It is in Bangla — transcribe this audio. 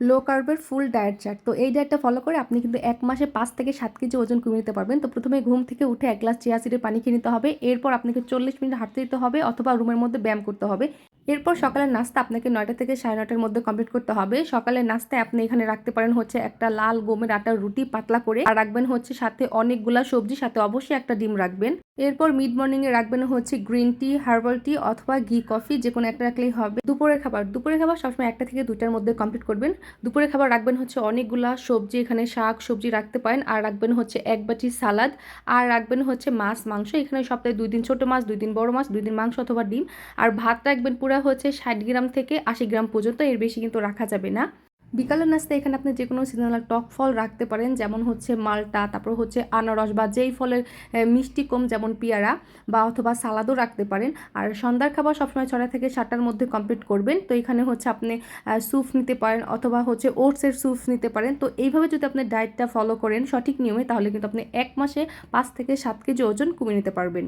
লো কার্বের ফুল ডায়েট চার্ট তো এই ডায়েটটা ফলো করে আপনি কিন্তু এক মাসে পাঁচ থেকে সাত কেজি ওজন কমিয়ে নিতে পারবেন। তো প্রথমে ঘুম থেকে উঠে এক গ্লাস চিয়া সিডের পানি খেয়ে নিতে হবে। এরপর আপনাকে চল্লিশ মিনিট হাঁটতে দিতে হবে অথবা রুমের মধ্যে ব্যায়াম করতে হবে। এরপর সকালের নাস্তা আপনাকে নয়টা থেকে সাড়ে নটার মধ্যে কমপ্লিট করতে হবে। সকালের নাস্তায় আপনি এখানে রাখতে পারেন হচ্ছে একটা লাল গমের আটার রুটি পাতলা করে। আর রাখবেন হচ্ছে সাথে অনেকগুলা সবজি, সাথে অবশ্যই একটা ডিম রাখবেন। এরপর মিড মর্নিংয়ে রাখবেন হচ্ছে গ্রিন টি হার্বাল টি অথবা ঘি কফি যে কোনো একটা রাখলেই হবে। দুপুরের খাবার দুপুরের খাবার সবসময় একটা থেকে দুটার মধ্যে কমপ্লিট করবেন। দুপুরের খাবার রাখবেন হচ্ছে অনেকগুলা সবজি, এখানে শাক সবজি রাখতে পারেন। আর রাখবেন হচ্ছে এক বাটি সালাদ। আর রাখবেন হচ্ছে মাছ, মাংস। এখানে সপ্তাহে দুই দিন ছোট মাছ, দুই দিন বড় মাছ, দুই দিন মাংস অথবা ডিম। আর ভাত রাখবেন পুরো হচ্ছে ষাট গ্রাম থেকে আশি গ্রাম পর্যন্ত, এর বেশি কিন্তু রাখা যাবে না। বিকালের নাস্তা এখানে আপনি যে কোনো সিজনাল টক ফল রাখতে পারেন, যেমন হচ্ছে মালটা, তারপর হচ্ছে আনারস বা যেই ফলের মিষ্টি কম যেমন পেয়ারা বা অথবা সালাদও রাখতে পারেন। আর সন্ধ্যার খাবার সবসময় ছটা থেকে সাতটার মধ্যে কমপ্লিট করবেন। তো এখানে হচ্ছে আপনি স্যুপ নিতে পারেন অথবা হচ্ছে ওটসের স্যুপ নিতে পারেন। তো এইভাবে যদি আপনি ডায়েটটা ফলো করেন সঠিক নিয়মে, তাহলে কিন্তু আপনি এক মাসে পাঁচ থেকে সাত কেজি ওজন কমিয়ে নিতে পারবেন।